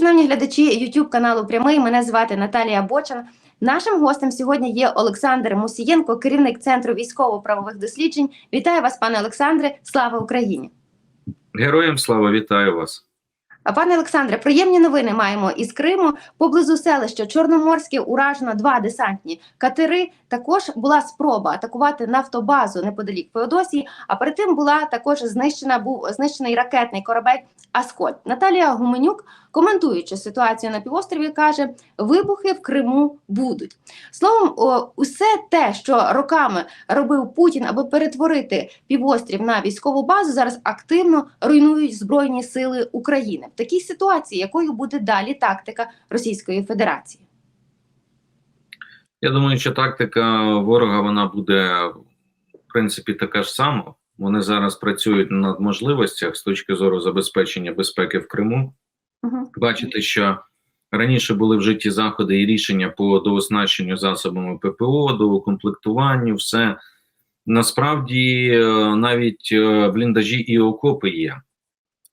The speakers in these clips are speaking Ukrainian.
шановні глядачі YouTube каналу Прямий. Мене звати Наталія Бочан. Нашим гостем сьогодні є Олександр Мусієнко, керівник центру військово-правових досліджень. Вітаю вас, пане Олександре. Слава Україні! Героям слава, вітаю вас. А пане Олександре, приємні новини маємо із Криму. Поблизу селища Чорноморське уражено два десантні катери. Також була спроба атакувати нафтобазу неподалік Феодосії. А перед тим була також знищена був знищений ракетний корабель Аскольд. Наталія Гуменюк, коментуючи ситуацію на півострові, каже: вибухи в Криму будуть. Словом, усе те, що роками робив Путін, аби перетворити півострів на військову базу, зараз активно руйнують збройні сили України. В такій ситуації, якою буде далі тактика Російської Федерації? Я думаю, що тактика ворога вона буде в принципі така ж сама. Вони зараз працюють над можливостях з точки зору забезпечення безпеки в Криму. Угу. Бачите, що раніше були вжиті заходи і рішення по дооснащенню засобами ППО, доукомплектуванню, все насправді е, навіть е, бліндажі і окопи є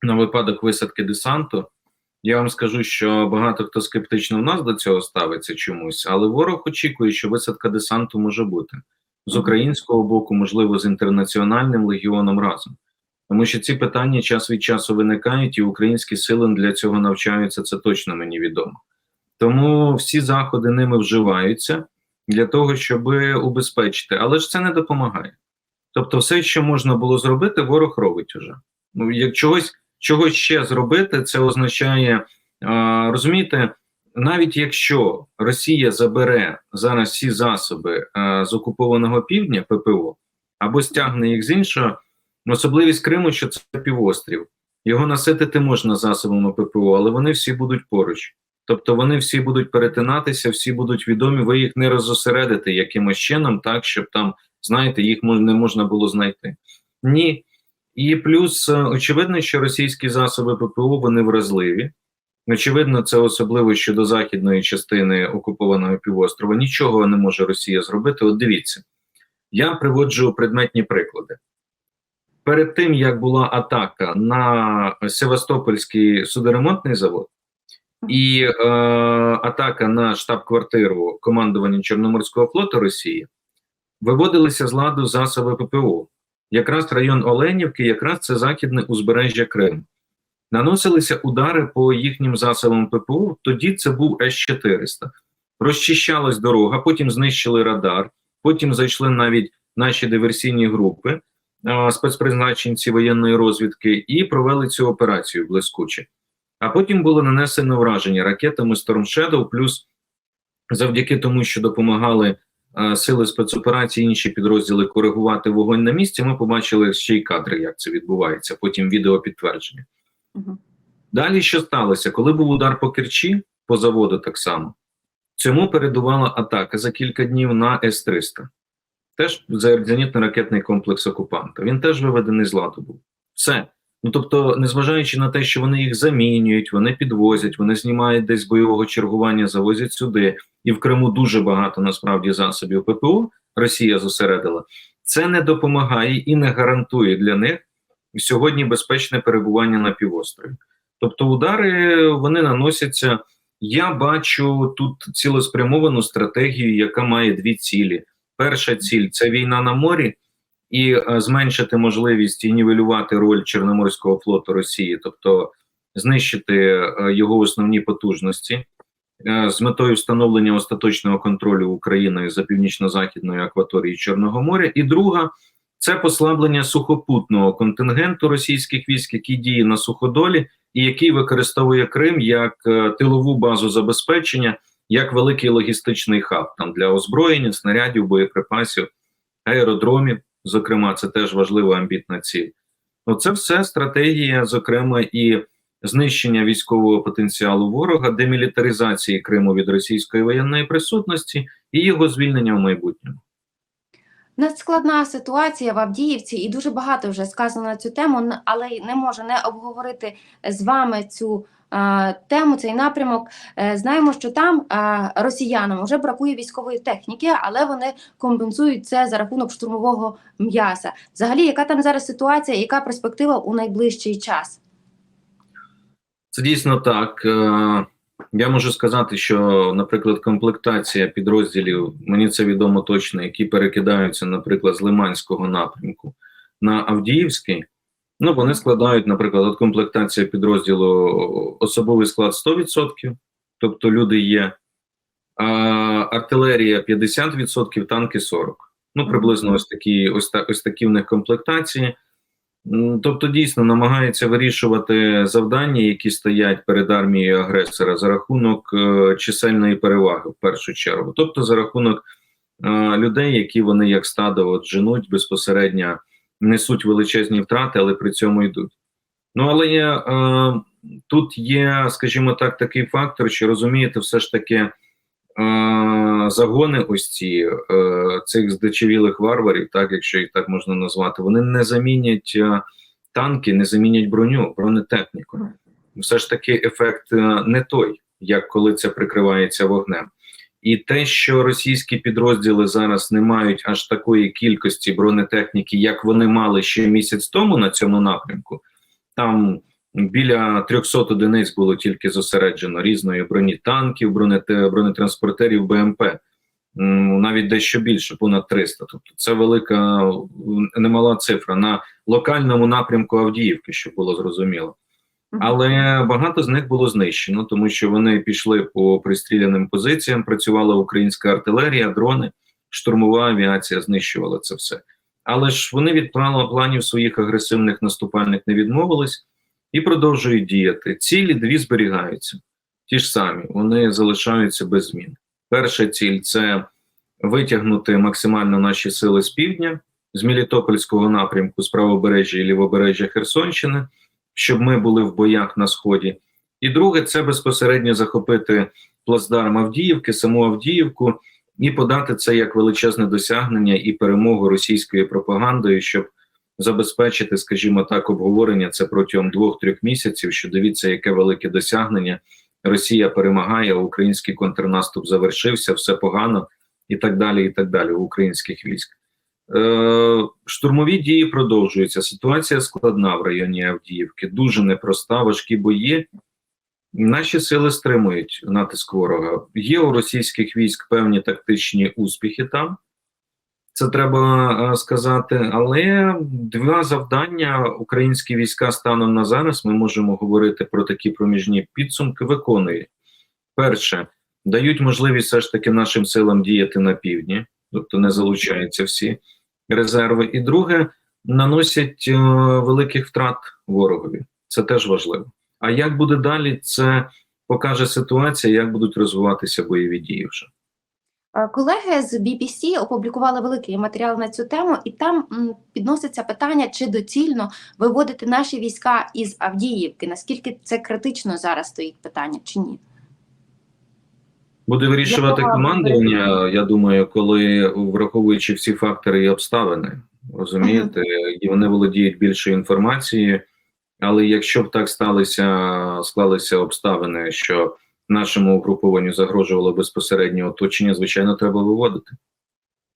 на випадок висадки десанту. Я вам скажу, що багато хто скептично в нас до цього ставиться чомусь, але ворог очікує, що висадка десанту може бути з українського боку, можливо, з інтернаціональним легіоном разом. Тому що ці питання час від часу виникають, і українські сили для цього навчаються, це точно мені відомо. Тому всі заходи ними вживаються для того, щоб убезпечити, але ж це не допомагає. Тобто, все, що можна було зробити, ворог робить уже. Ну, як чогось, чогось ще зробити, це означає, а, розумієте, навіть якщо Росія забере зараз всі засоби з окупованого півдня ППО або стягне їх з іншого. Особливість Криму, що це півострів. Його наситити можна засобами ППО, але вони всі будуть поруч. Тобто вони всі будуть перетинатися, всі будуть відомі, ви їх не розосередите якимось чином, так, щоб там, знаєте, їх не можна було знайти. Ні. І плюс, очевидно, що російські засоби ППО вони вразливі. Очевидно, це особливо щодо західної частини окупованого півострова. Нічого не може Росія зробити. От дивіться, я приводжу предметні приклади перед тим як була атака на Севастопольський судоремонтний завод і е, атака на штаб-квартиру командування Чорноморського флоту Росії, виводилися з ладу засоби ППО. Якраз район Оленівки, якраз це західне узбережжя Криму. Наносилися удари по їхнім засобам ППО. Тоді це був С-400. Розчищалась дорога, потім знищили радар, потім зайшли навіть наші диверсійні групи спецпризначенці воєнної розвідки і провели цю операцію блискуче. А потім було нанесено враження ракетами Storm Shadow, плюс завдяки тому, що допомагали а, сили спецоперації, інші підрозділи коригувати вогонь на місці. Ми побачили ще й кадри, як це відбувається. Потім відео підтвердження. Угу. Далі що сталося? Коли був удар по Керчі, по заводу так само, цьому передувала атака за кілька днів на С-300 теж зенітно-ракетний комплекс окупанта. Він теж виведений з ладу був. Все. Ну тобто, незважаючи на те, що вони їх замінюють, вони підвозять, вони знімають десь бойового чергування, завозять сюди, і в Криму дуже багато насправді засобів ППО Росія зосередила. Це не допомагає і не гарантує для них сьогодні безпечне перебування на півострові. Тобто, удари вони наносяться. Я бачу тут цілеспрямовану стратегію, яка має дві цілі. Перша ціль це війна на морі і е, зменшити можливість і нівелювати роль Чорноморського флоту Росії, тобто знищити е, його основні потужності е, з метою встановлення остаточного контролю Україною за північно-західною акваторією Чорного моря. І друга це послаблення сухопутного контингенту російських військ, який діє на суходолі, і який використовує Крим як тилову базу забезпечення як великий логістичний хаб там для озброєння, снарядів, боєприпасів, аеродромів. Зокрема, це теж важлива амбітна ціль. Оце все стратегія, зокрема, і знищення військового потенціалу ворога, демілітаризації Криму від російської воєнної присутності і його звільнення в майбутньому. Надскладна ситуація в Авдіївці, і дуже багато вже сказано на цю тему, але не можу не обговорити з вами цю тему, цей напрямок. Е, знаємо, що там росіянам вже бракує військової техніки, але вони компенсують це за рахунок штурмового м'яса. Взагалі, яка там зараз ситуація, яка перспектива у найближчий час? Це дійсно так. Е, Я можу сказати, що, наприклад, комплектація підрозділів, мені це відомо точно, які перекидаються, наприклад, з Лиманського напрямку на Авдіївський. Ну, вони складають, наприклад, от комплектація підрозділу особовий склад 100%, тобто люди є, а артилерія 50%, танки 40%. Ну, приблизно ось такі, ось, ось такі в них комплектації. Тобто, дійсно намагається вирішувати завдання, які стоять перед армією агресора за рахунок е, чисельної переваги в першу чергу, тобто за рахунок е, людей, які вони як стадо от женуть безпосередньо несуть величезні втрати, але при цьому йдуть. Ну але є, е, тут є, скажімо так, такий фактор, що розумієте, все ж таки е, загони ось ці е, цих здичавілих варварів, так якщо їх так можна назвати, вони не замінять е, танки, не замінять броню, бронетехніку. Все ж таки, ефект е, не той, як коли це прикривається вогнем. І те, що російські підрозділи зараз не мають аж такої кількості бронетехніки, як вони мали ще місяць тому на цьому напрямку, там біля 300 одиниць було тільки зосереджено різної броні танків, бронетранспортерів БМП, навіть дещо більше, понад 300. Тобто це велика немала цифра на локальному напрямку Авдіївки, щоб було зрозуміло. Але багато з них було знищено, тому що вони пішли по пристріляним позиціям. Працювала українська артилерія, дрони, штурмова авіація знищувала це все. Але ж вони від планів своїх агресивних наступальних не відмовились і продовжують діяти. Цілі дві зберігаються, ті ж самі, вони залишаються без змін. Перша ціль це витягнути максимально наші сили з півдня, з Мелітопольського напрямку, з правобережжя і лівобережжя Херсонщини щоб ми були в боях на сході. І друге, це безпосередньо захопити плацдарм Авдіївки, саму Авдіївку, і подати це як величезне досягнення і перемогу російською пропагандою, щоб забезпечити, скажімо так, обговорення це протягом двох-трьох місяців. Що дивіться, яке велике досягнення. Росія перемагає, український контрнаступ завершився, все погано, і так далі. І так далі у українських військ. Е, штурмові дії продовжуються. Ситуація складна в районі Авдіївки, дуже непроста, важкі бої. Наші сили стримують натиск ворога. Є у російських військ певні тактичні успіхи там. Це треба е, сказати. Але два завдання українські війська станом на зараз ми можемо говорити про такі проміжні підсумки. Виконують перше, дають можливість все ж таки нашим силам діяти на півдні, тобто не залучаються всі резерви. І друге, наносять е, великих втрат ворогові. Це теж важливо. А як буде далі, це покаже ситуація, як будуть розвиватися бойові дії вже. Е, Колеги з BBC опублікували великий матеріал на цю тему, і там підноситься питання, чи доцільно виводити наші війська із Авдіївки. Наскільки це критично зараз стоїть питання, чи ні? Буде вирішувати командування, я думаю, коли враховуючи всі фактори і обставини, розумієте, і вони володіють більшою інформацією. Але якщо б так сталося, склалися обставини, що нашому угрупованню загрожувало безпосереднє оточення, звичайно, треба виводити.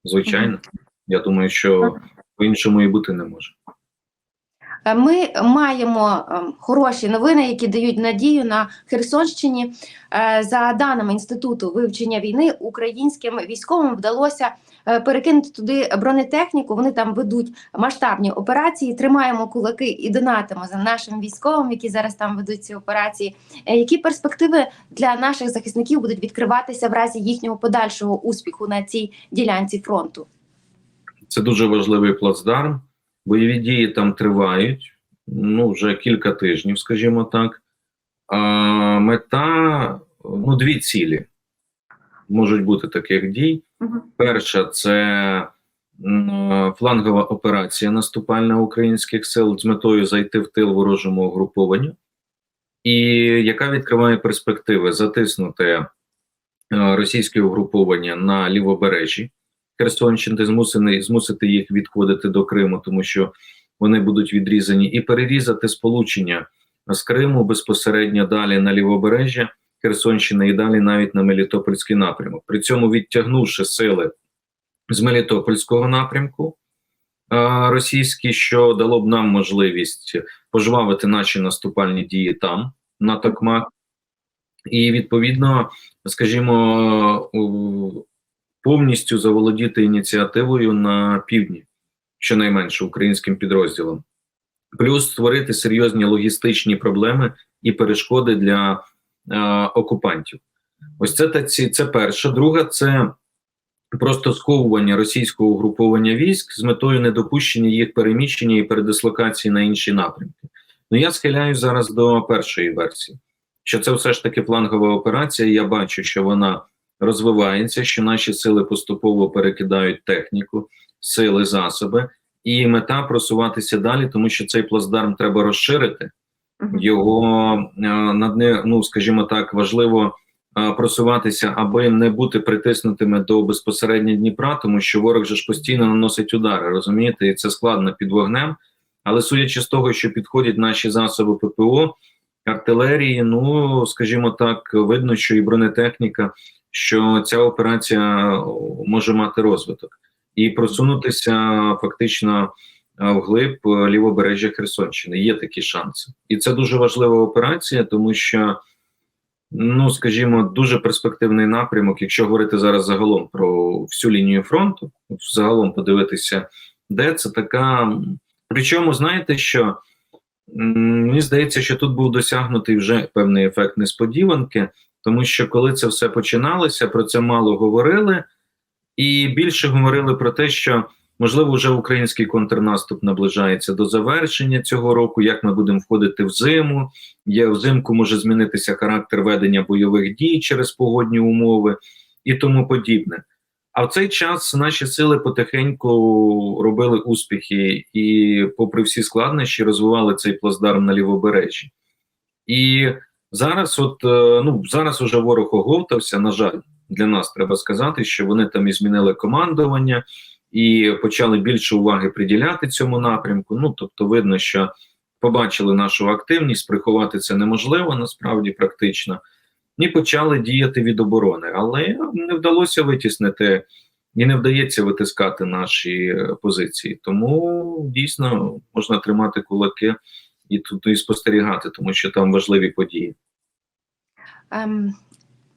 Звичайно, я думаю, що по-іншому і бути не може. Е, Ми маємо ем, хороші новини, які дають надію на Херсонщині. Е, За даними інституту вивчення війни, українським військовим вдалося е, перекинути туди бронетехніку. Вони там ведуть масштабні операції. Тримаємо кулаки і донатимо за нашим військовим, які зараз там ведуть ці операції. Е, Які перспективи для наших захисників будуть відкриватися в разі їхнього подальшого успіху на цій ділянці фронту? Це дуже важливий плацдарм. Бойові дії там тривають ну вже кілька тижнів, скажімо так. А мета ну дві цілі можуть бути таких дій. Перша це флангова операція наступальна українських сил з метою зайти в тил ворожому угрупованню, і яка відкриває перспективи затиснути е, російське угруповання на лівобережжі Херсонщини, змусити, змусити їх відходити до Криму, тому що вони будуть відрізані, і перерізати сполучення з Криму безпосередньо далі на лівобережжя Херсонщини і далі навіть на Мелітопольський напрямок. При цьому відтягнувши сили з Мелітопольського напрямку російські, що дало б нам можливість пожвавити наші наступальні дії там, на Токмак, і відповідно, скажімо, повністю заволодіти ініціативою на півдні, щонайменше українським підрозділом, плюс створити серйозні логістичні проблеми і перешкоди для е, окупантів. Ось це та ці це перше. Друга це просто сковування російського угруповання військ з метою недопущення їх переміщення і передислокації на інші напрямки. Ну я схиляю зараз до першої версії, що це все ж таки флангова операція. Я бачу, що вона розвивається, що наші сили поступово перекидають техніку, сили, засоби, і мета просуватися далі, тому що цей плацдарм треба розширити. Його е, над не, ну скажімо так, важливо е, просуватися, аби не бути притиснутими до безпосередньо Дніпра, тому що ворог же ж постійно наносить удари, розумієте, і це складно під вогнем. Але судячи з того, що підходять наші засоби ППО, артилерії, ну скажімо так, видно, що і бронетехніка, що ця операція може мати розвиток і просунутися фактично е, вглиб е, лівобережжя Херсонщини. Є такі шанси, і це дуже важлива операція, тому що, ну скажімо, дуже перспективний напрямок. Якщо говорити зараз загалом про всю лінію фронту, загалом подивитися, де це така. Причому знаєте, що мені здається, що тут був досягнутий вже певний ефект несподіванки, тому що коли це все починалося, про це мало говорили, і більше говорили про те, що можливо вже український контрнаступ наближається до завершення цього року. Як ми будемо входити в зиму? Є взимку може змінитися характер ведення бойових дій через погодні умови і тому подібне. А в цей час наші сили потихеньку робили успіхи і, попри всі складнощі, розвивали цей плацдарм на лівобережжі. І зараз, от е, ну зараз уже ворог оговтався. На жаль, для нас треба сказати, що вони там і змінили командування і почали більше уваги приділяти цьому напрямку. Ну тобто, видно, що побачили нашу активність, приховати це неможливо насправді практично, і почали діяти від оборони, але не вдалося витіснити і не вдається витискати наші е, позиції. Тому дійсно можна тримати кулаки і тут і спостерігати, тому що там важливі події. Ем,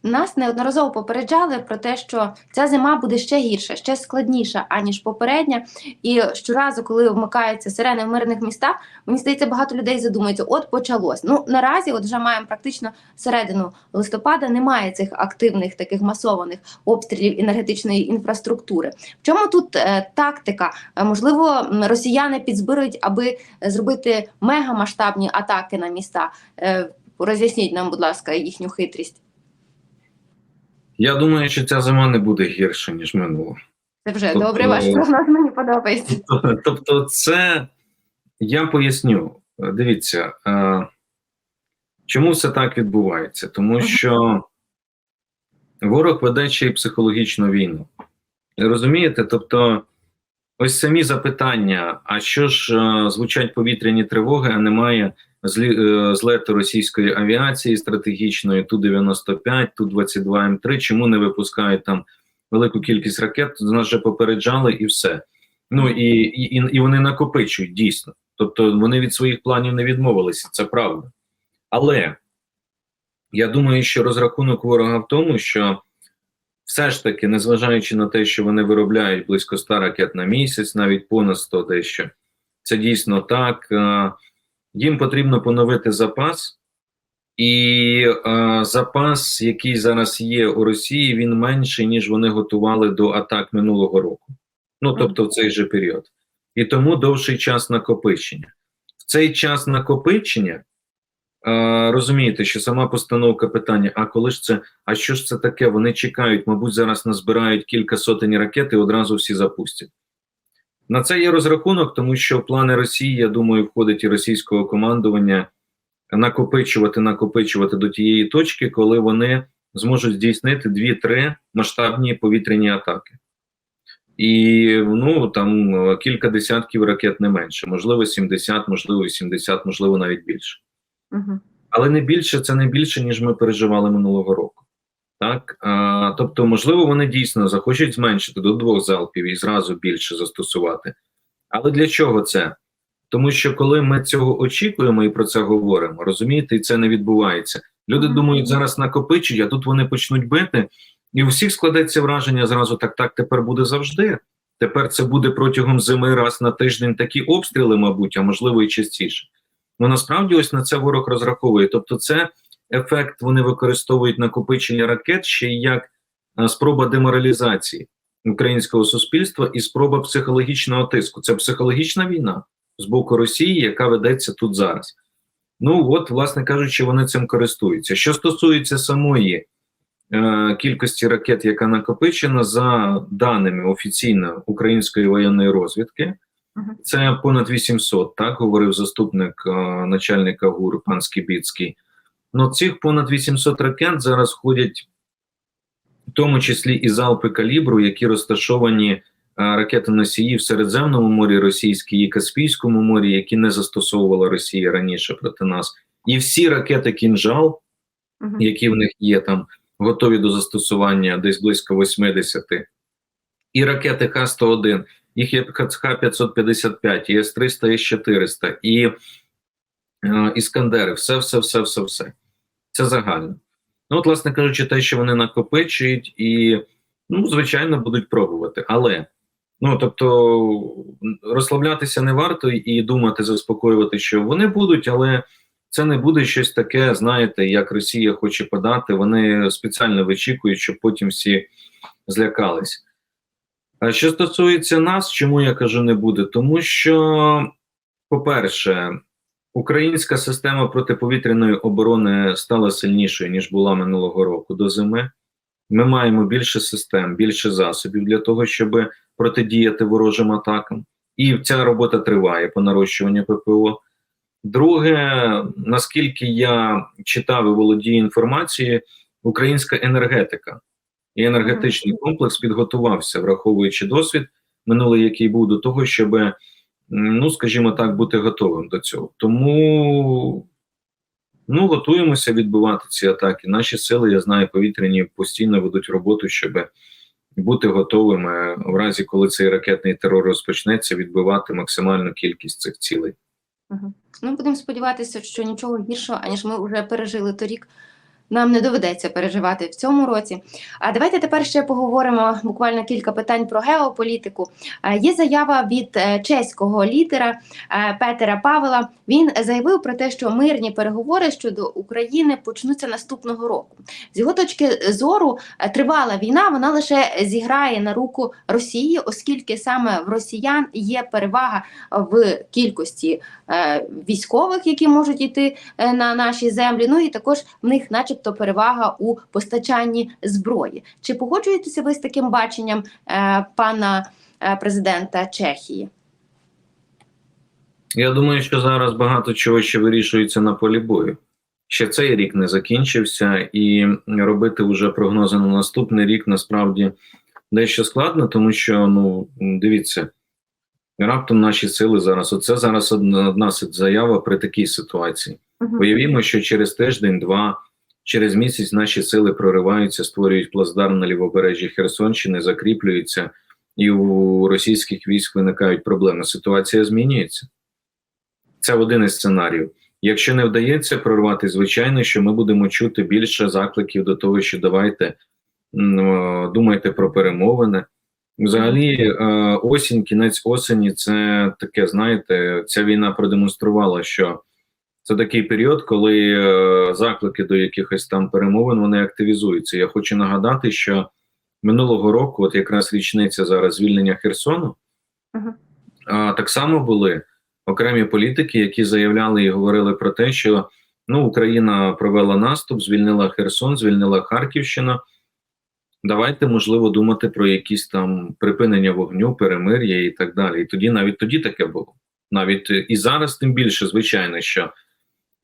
нас неодноразово попереджали про те, що ця зима буде ще гірша, ще складніша, аніж попередня. І щоразу, коли вмикаються сирени в мирних містах, мені здається, багато людей задумуються, от почалось. Ну наразі, от вже маємо практично середину листопада, немає цих активних таких масованих обстрілів енергетичної інфраструктури. В чому тут е, тактика? Е, можливо, росіяни підзбирують, аби зробити мегамасштабні атаки на міста. Е, роз'ясніть нам, будь ласка, їхню хитрість. Я думаю, що ця зима не буде гірша, ніж минула. Це вже Тобто- добре, ваш прогноз мені подобається. Тобто, це я поясню. Дивіться, е, чому все так відбувається? Тому що ворог веде ще й психологічну війну. Розумієте? Тобто, ось самі запитання: а що ж е, звучать повітряні тривоги, а немає е, злету російської авіації стратегічної Ту-95, Ту-22М3, чому не випускають там велику кількість ракет? Нас вже попереджали і все. Ну і, і, і вони накопичують дійсно. Тобто вони від своїх планів не відмовилися, це правда. Але я думаю, що розрахунок ворога в тому, що все ж таки, незважаючи на те, що вони виробляють близько 100 ракет на місяць, навіть понад 100 дещо, це дійсно так. Їм потрібно поновити запас, і е, запас, який зараз є у Росії, він менший, ніж вони готували до атак минулого року. Ну тобто в цей же період. І тому довший час накопичення. В цей час накопичення е, розумієте, що сама постановка питання: а коли ж це, а що ж це таке? Вони чекають, мабуть, зараз назбирають кілька сотень ракет і одразу всі запустять. На це є розрахунок, тому що в плани Росії, я думаю, входить і російського командування накопичувати, накопичувати до тієї точки, коли вони зможуть здійснити 2-3 масштабні повітряні атаки. І ну там е, кілька десятків ракет не менше, можливо, 70, можливо, 80, можливо, навіть більше. Угу. Але не більше це не більше, ніж ми переживали минулого року. Так, а, тобто, можливо, вони дійсно захочуть зменшити до двох залпів і зразу більше застосувати. Але для чого це? Тому що коли ми цього очікуємо і про це говоримо, розумієте, і це не відбувається. Люди думають, зараз накопичують, а тут вони почнуть бити, і у всіх складеться враження зразу так, так тепер буде завжди. Тепер це буде протягом зими раз на тиждень такі обстріли, мабуть, а можливо і частіше. Ну насправді ось на це ворог розраховує. Тобто, це ефект вони використовують накопичення ракет ще й як спроба деморалізації українського суспільства і спроба психологічного тиску. Це психологічна війна з боку Росії, яка ведеться тут зараз. Ну от, власне кажучи, вони цим користуються. Що стосується самої е, кількості ракет, яка накопичена, за даними офіційно української воєнної розвідки, це понад 800, так говорив заступник е, начальника ГУР пан Скібіцький. Ну, цих понад 800 ракет зараз ходять, в тому числі і залпи калібру, які розташовані е, ракети носії в Середземному морі російській і Каспійському морі, які не застосовувала Росія раніше проти нас. І всі ракети кінжал, які в них є там, готові до застосування десь близько 80. І ракети Х-101, їх є Х-555, і С-300, і С-400, і е, Іскандери, все, все, все, все, все. Це загально. Ну, от, власне кажучи, те, що вони накопичують, і, ну, звичайно, будуть пробувати. Але, ну, тобто, розслаблятися не варто і думати, заспокоювати, що вони будуть, але це не буде щось таке, знаєте, як Росія хоче подати. Вони спеціально вичікують, щоб потім всі злякались. А що стосується нас, чому я кажу не буде? Тому що, по-перше, українська система протиповітряної оборони стала сильнішою, ніж була минулого року до зими. Ми маємо більше систем, більше засобів для того, щоб протидіяти ворожим атакам. І ця робота триває по нарощуванню ППО. Друге, наскільки я читав і володію інформацією, українська енергетика і енергетичний комплекс підготувався, враховуючи досвід минулий, який був до того, щоб, ну скажімо так, бути готовим до цього. Тому ну, готуємося відбивати ці атаки. Наші сили, я знаю, повітряні постійно ведуть роботу, щоб бути готовими в разі, коли цей ракетний терор розпочнеться, відбивати максимальну кількість цих цілей. Ну, будемо сподіватися, що нічого гіршого, аніж ми вже пережили торік. Нам не доведеться переживати в цьому році. А давайте тепер ще поговоримо буквально кілька питань про геополітику. Е, Є заява від е, чеського лідера е, Петера Павела. Він заявив про те, що мирні переговори щодо України почнуться наступного року. З його точки зору, тривала війна вона лише зіграє на руку Росії, оскільки саме в росіян є перевага в кількості військових, які можуть йти на наші землі. Ну і також в них, начебто, перевага у постачанні зброї. Чи погоджуєтеся ви з таким баченням е, пана е, президента Чехії? Я думаю, що зараз багато чого ще вирішується на полі бою. Ще цей рік не закінчився, і робити вже прогнози на наступний рік насправді дещо складно, тому що ну дивіться, раптом наші сили зараз. Оце зараз одна, заява при такій ситуації. Уявімо, що через тиждень-два, через місяць наші сили прориваються, створюють плацдарм на лівобережжі Херсонщини, закріплюються, і у російських військ виникають проблеми. Ситуація змінюється. Це один із сценаріїв. Якщо не вдається прорвати, звичайно, що ми будемо чути більше закликів до того, що давайте думайте про перемовини. Взагалі, е, осінь, кінець осені, це таке, знаєте, ця війна продемонструвала, що це такий період, коли е, заклики до якихось там перемовин вони активізуються. Я хочу нагадати, що минулого року, от якраз річниця зараз звільнення Херсону, Мгм. а, так само були окремі політики, які заявляли і говорили про те, що ну Україна провела наступ, звільнила Херсон, звільнила Харківщину. Давайте можливо думати про якісь там припинення вогню, перемир'я і так далі. І тоді навіть тоді таке було. Навіть і зараз, тим більше, звичайно, що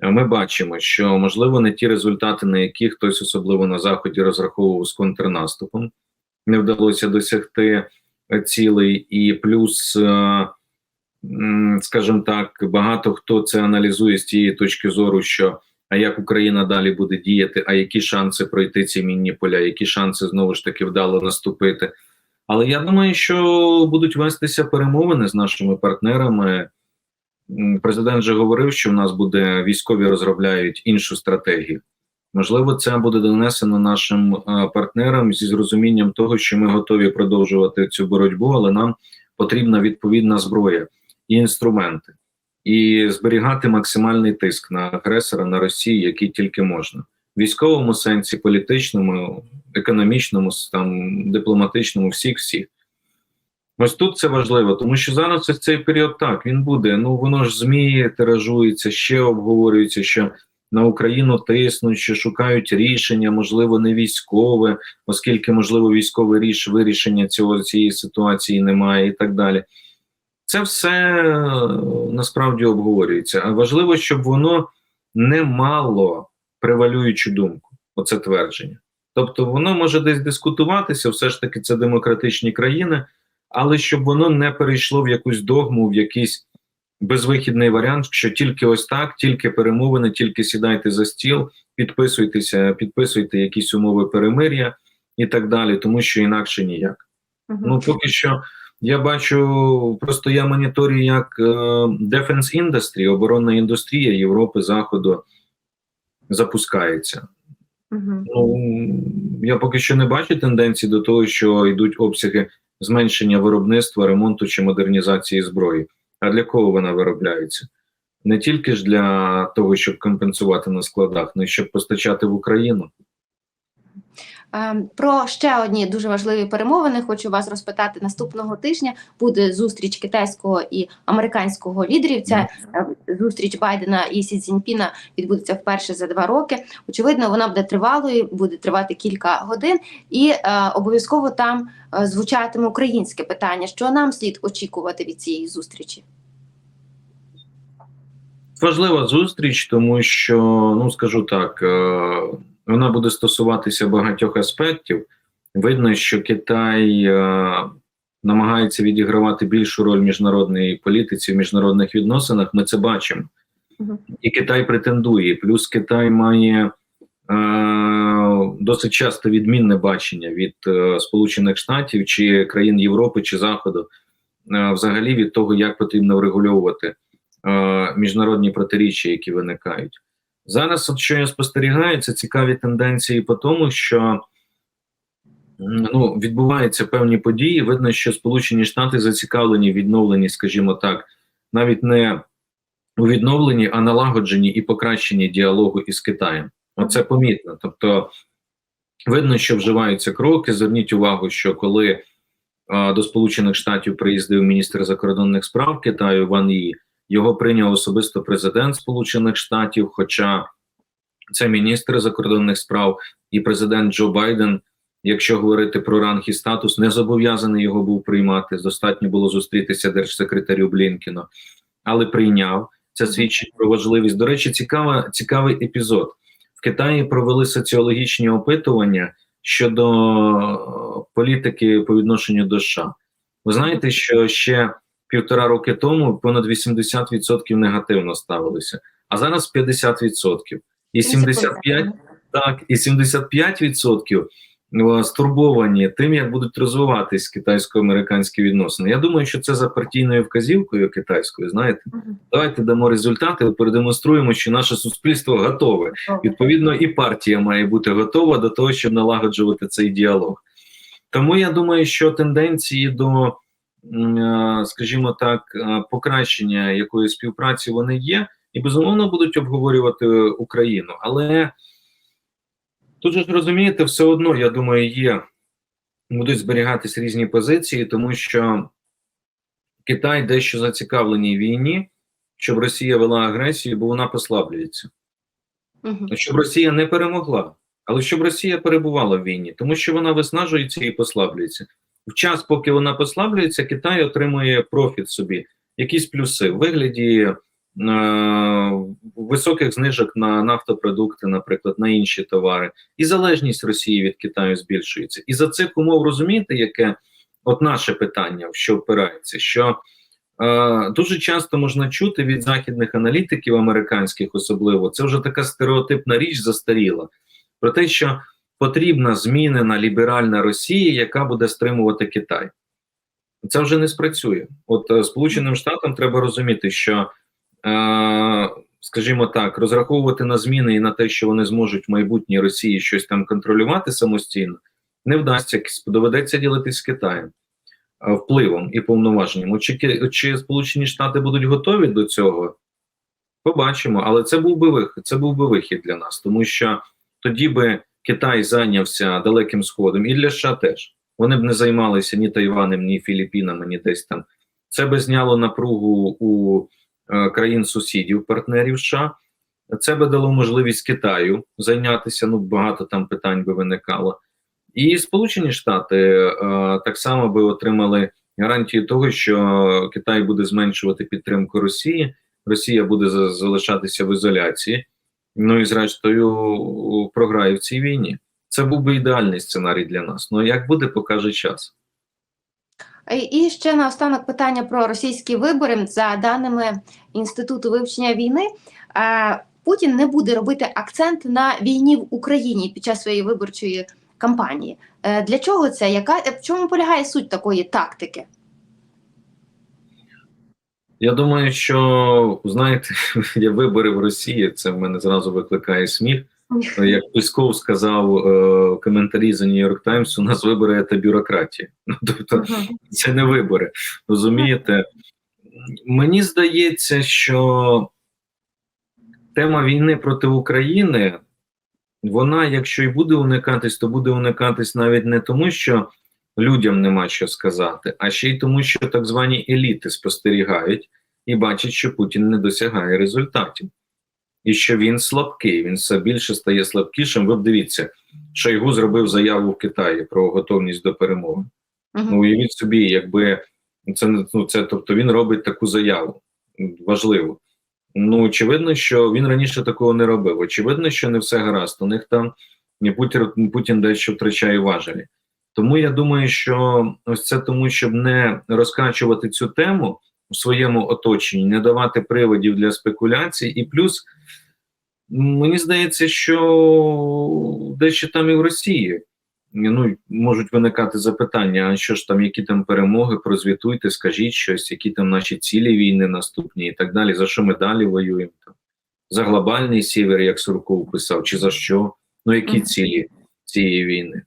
ми бачимо, що можливо не ті результати, на які хтось особливо на заході розраховував з контрнаступом, не вдалося досягти е, цілей, і плюс, е, скажімо так, багато хто це аналізує з тієї точки зору, що а як Україна далі буде діяти, а які шанси пройти ці мінні поля, які шанси знову ж таки вдало наступити. Але я думаю, що будуть вестися перемовини з нашими партнерами. Президент же говорив, що в нас буде військові розробляють іншу стратегію. Можливо, це буде донесено нашим е, партнерам зі зрозумінням того, що ми готові продовжувати цю боротьбу, але нам потрібна відповідна зброя і інструменти, і зберігати максимальний тиск на агресора на Росію, який тільки можна військовому сенсі, політичному, економічному, там дипломатичному, всіх всіх. Ось тут це важливо, тому що зараз ось цей період так він буде. Ну воно ж змі тиражується, ще обговорюється, що на Україну тиснуть, що шукають рішення, можливо, не військове, оскільки, можливо, військове ріш вирішення цього цієї ситуації немає, і так далі. Це все е, насправді обговорюється. А важливо, щоб воно не мало превалюючу думку, оце твердження. Тобто, воно може десь дискутуватися, все ж таки, це демократичні країни, але щоб воно не перейшло в якусь догму, в якийсь безвихідний варіант, що тільки ось так, тільки перемовини, тільки сідайте за стіл, підписуйтеся, підписуйте якісь умови перемир'я і так далі, тому що інакше ніяк. Мгм. Ну поки що я бачу, просто я моніторю як е, defense industry, оборонна індустрія Європи, Заходу запускається. Ну я поки що не бачу тенденції до того, що йдуть обсяги зменшення виробництва, ремонту чи модернізації зброї. А для кого вона виробляється? Не тільки ж для того, щоб компенсувати на складах, але й щоб постачати в Україну. Ем, Про ще одні дуже важливі перемовини хочу вас розпитати наступного тижня. Буде зустріч китайського і американського лідерів. Ця е, зустріч Байдена і Сі Цзіньпіна відбудеться вперше за два роки. Очевидно, вона буде тривалою, буде тривати кілька годин, і е, обов'язково там е, звучатиме українське питання. Що нам слід очікувати від цієї зустрічі? Важлива зустріч, тому що, ну скажу так, е, вона буде стосуватися багатьох аспектів. Видно, що Китай е, намагається відігравати більшу роль в міжнародній політиці, в міжнародних відносинах. Ми це бачимо. І Китай претендує. Плюс Китай має е, досить часто відмінне бачення від е, Сполучених Штатів чи країн Європи чи Заходу, е, взагалі від того, як потрібно врегульовувати е, міжнародні протиріччя, які виникають. Зараз, от що я спостерігаю, це цікаві тенденції по тому, що ну, відбуваються певні події. Видно, що Сполучені Штати зацікавлені в відновленні, скажімо так, навіть не у відновленні, а налагодженні і покращенні діалогу із Китаєм. Оце помітно. Тобто, видно, що вживаються кроки. Зверніть увагу, що коли а, до Сполучених Штатів приїздив міністр закордонних справ Китаю Ван Ї, його прийняв особисто президент Сполучених Штатів. Хоча це міністр закордонних справ і президент Джо Байден, якщо говорити про ранг і статус, не зобов'язаний його був приймати. Достатньо було зустрітися держсекретарю Блінкіну, але прийняв. Це свідчить про важливість. До речі, цікава, цікавий епізод. В Китаї провели соціологічні опитування щодо е, політики по відношенню до США. Ви знаєте, що ще півтора роки тому понад 80% негативно ставилися, а зараз 50%. І 75, так, і 75% е, стурбовані тим, як будуть розвиватись китайсько-американські відносини. Я думаю, що це за партійною вказівкою китайською. Знаєте, Мгм. давайте дамо результати, продемонструємо, що наше суспільство готове. Відповідно, і партія має бути готова до того, щоб налагоджувати цей діалог. Тому я думаю, що тенденції до, скажімо так, е, покращення якої співпраці вони є, і безумовно будуть обговорювати Україну. Але тут ж розумієте, все одно, я думаю, є будуть зберігатись різні позиції, тому що Китай дещо зацікавлений війні, щоб Росія вела агресію, бо вона послаблюється. Мгм. Щоб Росія не перемогла, але щоб Росія перебувала в війні, тому що вона виснажується і послаблюється. В час, поки вона послаблюється, Китай отримує профіт собі, якісь плюси в вигляді е, високих знижок на нафтопродукти, наприклад, на інші товари, і залежність Росії від Китаю збільшується. І за цих умов розумієте, яке от наше питання, що впирається, що е, дуже часто можна чути від західних аналітиків, американських особливо, це вже така стереотипна річ застаріла, про те, що потрібна змінена ліберальна Росія, яка буде стримувати Китай. Це вже не спрацює. От е, Сполученим Штатам треба розуміти, що е, скажімо так, розраховувати на зміни і на те, що вони зможуть в майбутній Росії щось там контролювати самостійно, не вдасться. Доведеться ділитись з Китаєм е, впливом і повноваженням. Чи, чи Сполучені Штати будуть готові до цього? Побачимо, але це був би вихід, це був би вихід для нас, тому що тоді би Китай зайнявся далеким сходом, і для США теж. Вони б не займалися ні Тайванем, ні Філіппінами, ні десь там. Це би зняло напругу у е, країн сусідів, партнерів США. Це би дало можливість Китаю зайнятися. Ну багато там питань би виникало. І Сполучені Штати е, так само би отримали гарантію того, що Китай буде зменшувати підтримку Росії, Росія буде залишатися в ізоляції. Ну і зрештою програє в цій війні. Це був би ідеальний сценарій для нас. Ну як буде, покаже час. І- І ще наостанок питання про російські вибори. За даними Інституту вивчення війни, е, Путін не буде робити акцент на війні в Україні під час своєї виборчої кампанії. Е, Для чого це? Яка в чому полягає суть такої тактики? Я думаю, що знаєте, я вибори в Росії. Це в мене зразу викликає сміх. Як Пісков сказав е, коментарі за Нью-Йорк Таймс, у нас вибори це бюрократія. Ну, тобто, це не вибори. Розумієте? Мені здається, що тема війни проти України, вона, якщо і буде уникатись, то буде уникатись навіть не тому, що людям нема що сказати, а ще й тому, що так звані еліти спостерігають і бачать, що Путін не досягає результатів. І що він слабкий, він все більше стає слабкішим. Ви б дивіться, Шойгу зробив заяву в Китаї про готовність до перемоги. Мгм. Ну, уявіть собі, якби це ну, це, тобто він робить таку заяву важливу. Ну, очевидно, що він раніше такого не робив. Очевидно, що не все гаразд. У них там ні, Путін, Путін дещо втрачає важелі. Тому я думаю, що ось це тому, щоб не розкачувати цю тему у своєму оточенні, не давати приводів для спекуляцій, і плюс мені здається, що дещо там і в Росії ну, можуть виникати запитання: а що ж там, які там перемоги, прозвітуйте, скажіть щось, які там наші цілі війни наступні і так далі. За що ми далі воюємо? За глобальний сівер, як Сурков писав, чи за що? Ну, які цілі цієї війни?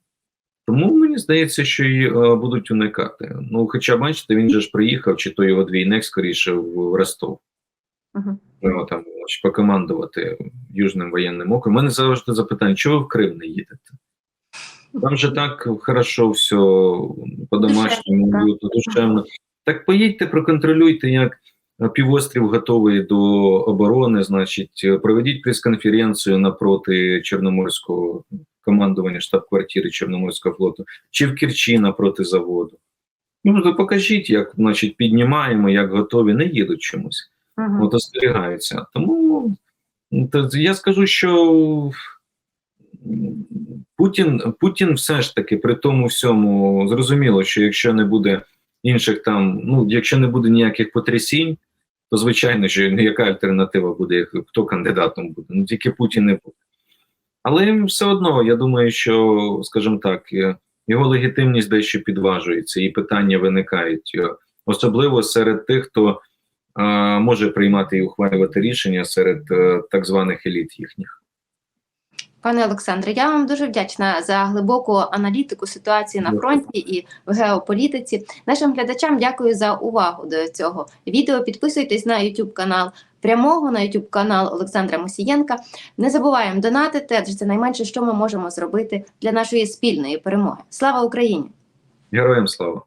Тому мені здається, що і е, будуть уникати. Ну, хоча, бачите, він же ж приїхав, чи то його двійник скоріше в, Ростов. Мгм. Ну, там покомандувати Южним воєнним оком. У мене завжди запитання, чого ви в Крим не їдете? Там же так хорошо все по-домашньому, Душевно, душевно. Так поїдьте, проконтролюйте, як півострів готовий до оборони, значить, проведіть прес-конференцію напроти Чорноморського командування штаб-квартири Чорноморського флоту, чи в Керчі напроти заводу. Ну, то покажіть, як значить, піднімаємо, як готові, не їдуть чомусь Мгм. от остерігаються. Тому ну, то я скажу, що Путін, Путін все ж таки при тому всьому зрозуміло, що якщо не буде інших там, ну якщо не буде ніяких потрясінь, то звичайно, що яка альтернатива буде, хто кандидатом буде? Ну тільки Путін не буде. Але все одно, я думаю, що, скажімо так, е, його легітимність дещо підважується, і питання виникають, е, особливо серед тих, хто а, може приймати і ухвалювати рішення серед е, так званих еліт їхніх. Пане Олександре, я вам дуже вдячна за глибоку аналітику ситуації на фронті і в геополітиці. Нашим глядачам дякую за увагу до цього відео. Підписуйтесь на YouTube канал прямого, на YouTube канал Олександра Мосієнка. Не забуваємо донатити, адже це найменше, що ми можемо зробити для нашої спільної перемоги. Слава Україні! Героям слава!